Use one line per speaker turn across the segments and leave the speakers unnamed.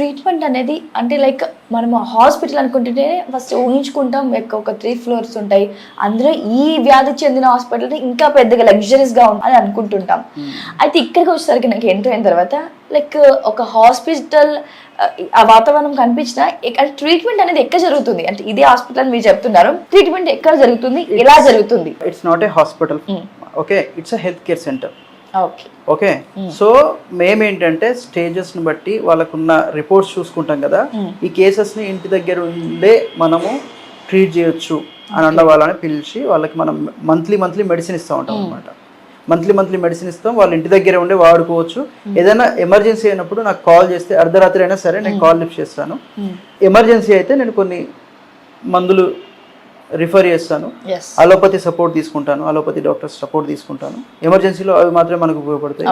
Treatment అనేది అంటే like మనం హాస్పిటల్ అనుకుంటుంటే ఫస్ట్ ఊహించుకుంటాం లైక్ ఒక త్రీ ఫ్లోర్స్ ఉంటాయి. అందులో ఈ వ్యాధి చెందిన హాస్పిటల్ ఇంకా పెద్దగా లగ్జరీస్గా ఉంది అని అనుకుంటుంటాం అయితే ఇక్కడికి వచ్చేసరికి నాకు ఎంటర్ అయిన తర్వాత లైక్ ఒక హాస్పిటల్ ఆ వాతావరణం కనిపించిన ట్రీట్మెంట్ అనేది ఎక్కడ జరుగుతుంది? అంటే ఇదే హాస్పిటల్ మీరు చెప్తున్నారు. ట్రీట్మెంట్ ఎక్కడ జరుగుతుంది? ఎలా జరుగుతుంది?
It's not a hospital okay it's health care center
okay.
So మేమేంటంటే స్టేజెస్ని బట్టి వాళ్ళకున్న రిపోర్ట్స్ చూసుకుంటాం కదా ఈ కేసెస్ని ఇంటి దగ్గర ఉండే మనము ట్రీట్ చేయొచ్చు అని అన్న వాళ్ళని పిలిచి వాళ్ళకి మనం మంత్లీ మంత్లీ మెడిసిన్ ఇస్తూ ఉంటాం అనమాట మంత్లీ మంత్లీ మెడిసిన్ ఇస్తాం వాళ్ళ ఇంటి దగ్గరే ఉండే వాడుకోవచ్చు. ఏదైనా ఎమర్జెన్సీ అయినప్పుడు నాకు కాల్ చేస్తే అర్ధరాత్రి అయినా సరే నేను కాల్ లిఫ్ట్ చేస్తాను. ఎమర్జెన్సీ అయితే నేను కొన్ని మందులు రిఫర్ చేస్తాను. అలోపతి సపోర్ట్ తీసుకుంటాను. అలోపతి డాక్టర్స్ సపోర్ట్ తీసుకుంటాను. ఎమర్జెన్సీలో అవి మాత్రమే మనకు ఉపయోగపడతాయి.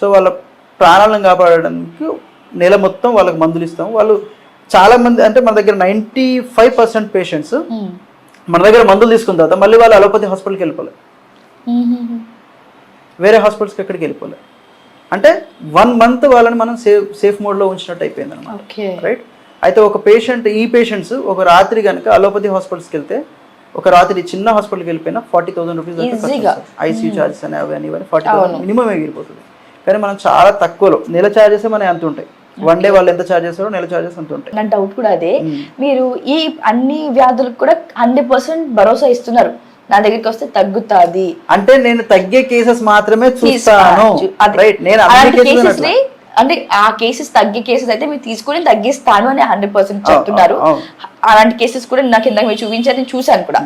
సో వాళ్ళ ప్రాణాలను కాపాడడానికి నెల మొత్తం వాళ్ళకి మందులు ఇస్తాం. వాళ్ళు చాలా మంది అంటే మన దగ్గర ninety five percent patients
hmm.
మన దగ్గర మందులు తీసుకున్న తర్వాత మళ్ళీ వాళ్ళు అలోపతి హాస్పిటల్కి వెళ్ళిపోలేదు
మ్మ్.
వేరే హాస్పిటల్స్కి ఎక్కడికి వెళ్ళిపోలేదు అంటే వన్ మంత్ వాళ్ళని మనం సేఫ్ సేఫ్ మోడ్లో ఉంచినట్టు అయిపోయింది అనమాట రైట్ అయితే ఒక పేషెంట్ ఈ పేషెంట్స్ ఒక రాత్రి కనుక అలోపతి హాస్పిటల్స్కి వెళ్తే ఒక రాత్రి చిన్న హాస్పిటల్కి వెళ్ళిపోయినా forty thousand rupees. ICU charges అని అవి అని ఫార్టీ థౌసండ్ మినిమం ఎగిరిపోతుంది కానీ మనం చాలా తక్కువలో నెల చార్జెస్ మన ఎంత ఉంటాయి. వన్ డే వాళ్ళు ఎంత చార్జ్ చేస్తారో నెల చార్జెస్ అంత ఉంటాయి.
నా డౌట్ కూడా అదే. మీరు ఈ అన్ని వ్యాధులకు కూడా హండ్రెడ్ పర్సెంట్ భరోసా ఇస్తున్నారు. నా దగ్గరికి వస్తే తగ్గుతాది.
అంటే నేను తగ్గే కేసెస్ మాత్రమే చూస్తాను. రైట్ నేను
అంటే ఆ కేసెస్ తగ్గే కేసెస్ అయితే మీరు తీసుకొని తగ్గిస్తాను అని హండ్రెడ్ పర్సెంట్ చెప్తున్నారు. అలాంటి కేసెస్ కూడా నాకు ఇందాక మీరు చూపించారు నేను చూశాను కూడా.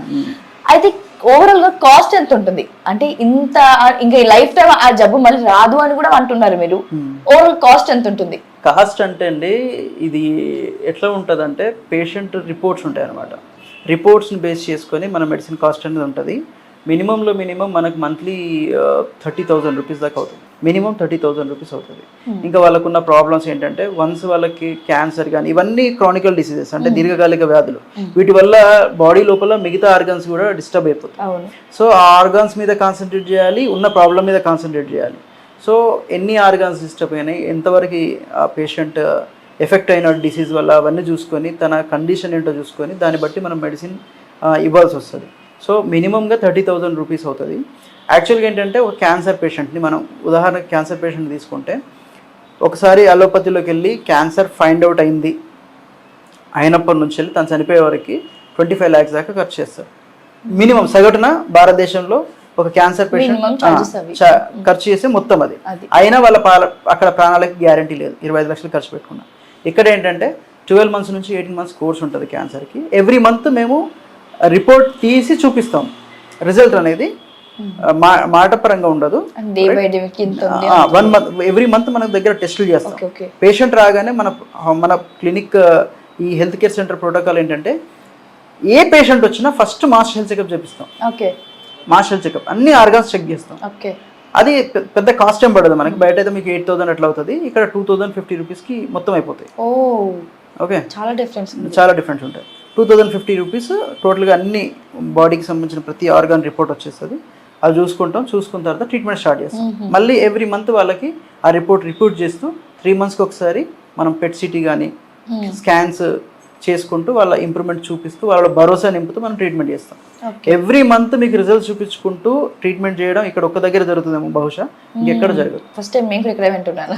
అయితే ఓవరాల్గా కాస్ట్ ఎంత ఉంటుంది? అంటే ఇంత ఇంకా లైఫ్ టైం ఆ జబ్బు మళ్ళీ రాదు అని కూడా అంటున్నారు మీరు. ఓవరాల్ కాస్ట్ ఎంత ఉంటుంది?
కాస్ట్ అంటే అండి ఇది ఎట్లా ఉంటుందంటే పేషెంట్ రిపోర్ట్స్ ఉంటాయి అనమాట రిపోర్ట్స్ని బేస్ చేసుకొని మన మెడిసిన్ కాస్ట్ అనేది ఉంటుంది. మినిమంలో మినిమం మనకు మంత్లీ థర్టీ థౌజండ్ రూపీస్ దాకా అవుతుంది. మినిమం థర్టీ థౌజండ్ రూపీస్ అవుతుంది. ఇంకా వాళ్ళకున్న ప్రాబ్లమ్స్ ఏంటంటే వన్స్ వాళ్ళకి క్యాన్సర్ కానీ ఇవన్నీ క్రానికల్ డిసీజెస్ అంటే దీర్ఘకాలిక వ్యాధులు. వీటి వల్ల బాడీ లోపల మిగతా ఆర్గన్స్ కూడా డిస్టర్బ్ అయిపోతాయి. సో ఆ ఆర్గాన్స్ మీద కాన్సన్ట్రేట్ చేయాలి ఉన్న ప్రాబ్లం మీద కాన్సన్ట్రేట్ చేయాలి. సో ఎన్ని ఆర్గాన్స్ డిస్టర్బ్ అయినాయి ఎంతవరకు ఆ పేషెంట్ ఎఫెక్ట్ అయిన డిసీజ్ వల్ల అవన్నీ చూసుకొని తన కండిషన్ ఏంటో చూసుకొని దాన్ని బట్టి మనం మెడిసిన్ ఇవ్వాల్సి వస్తుంది. సో మినిమంగా థర్టీ థౌజండ్ రూపీస్ అవుతుంది. యాక్చువల్గా ఏంటంటే ఒక క్యాన్సర్ పేషెంట్ని మనం ఉదాహరణకు క్యాన్సర్ పేషెంట్ తీసుకుంటే ఒకసారి అలోపతిలోకి వెళ్ళి క్యాన్సర్ ఫైండ్ అవుట్ అయింది అయినప్పటి నుంచి వెళ్ళి తను చనిపోయే వరకు ట్వంటీ ఫైవ్ ల్యాక్స్ దాకా ఖర్చు చేస్తారు. మినిమం సగటున భారతదేశంలో ఒక క్యాన్సర్. పేషెంట్ ఖర్చు చేసే మొత్తం అది. అయినా వాళ్ళ అక్కడ ప్రాణాలకి గ్యారంటీ లేదు. ఇరవై ఐదు లక్షలు ఖర్చు పెట్టుకున్నాం. ఇక్కడ ఏంటంటే ట్వెల్వ్ మంత్స్ నుంచి ఎయిటీన్ మంత్స్ కోర్స్ ఉంటుంది క్యాన్సర్కి. ఎవ్రీ మంత్ మేము రిపోర్ట్ తీసి చూపిస్తాం. రిజల్ట్ అనేది మా మాట పరంగా ఉండదు వన్ మంత్ ఎవ్రీ మంత్ మన దగ్గర టెస్టులు చేస్తాం. పేషెంట్ రాగానే మన మన క్లినిక్ ఈ హెల్త్ కేర్ సెంటర్ ప్రోటోకాల్ ఏంటంటే ఏ పేషెంట్ వచ్చినా ఫస్ట్ మాస్టర్ హెల్త్ చెకప్ చేపిస్తాం.
ఓకే
మాస్టర్ హెల్త్ చెకప్ అన్ని ఆర్గాన్స్ చెక్ చేస్తాం.
ఓకే
అది పెద్ద కాస్ట్ ఏం పడదు మనకి. బయట అయితే మీకు ఎయిట్ థౌసండ్ అట్లా అవుతుంది. ఇక్కడ టూ థౌసండ్ ఫిఫ్టీ రూపీస్కి మొత్తం అయిపోతాయి. ఓకే
చాలా డిఫరెన్స్
చాలా డిఫరెన్స్ ఉంటాయి. టూ థౌజండ్ ఫిఫ్టీ రూపీస్ టోటల్గా అన్ని బాడీకి సంబంధించిన ప్రతి ఆర్గాన్ రిపోర్ట్ వచ్చేస్తుంది. అది చూసుకుంటాం చూసుకున్న తర్వాత ట్రీట్మెంట్ స్టార్ట్ చేస్తాం. మళ్ళీ ఎవ్రీ మంత్ వాళ్ళకి ఆ రిపోర్ట్ రిపోర్ట్ చేస్తూ త్రీ మంత్స్కి ఒకసారి మనం పెట్ సిటీ కానీ స్కాన్స్ చేసుకుంటూ వాళ్ళ ఇంప్రూవ్మెంట్ చూపిస్తూ వాళ్ళ భరోసా నింపుతూ మనం ట్రీట్మెంట్ చేస్తాం. ఎవ్రీ మంత్ మీకు రిజల్ట్స్ చూపించుకుంటూ ట్రీట్మెంట్ చేయడం ఇక్కడ ఒక్క దగ్గర జరుగుతుందేమో బహుశా. ఇంకెక్కడ జరగదు.
ఫస్ట్ టైం మేము కూడా ఇక్కడ వింటున్నాను.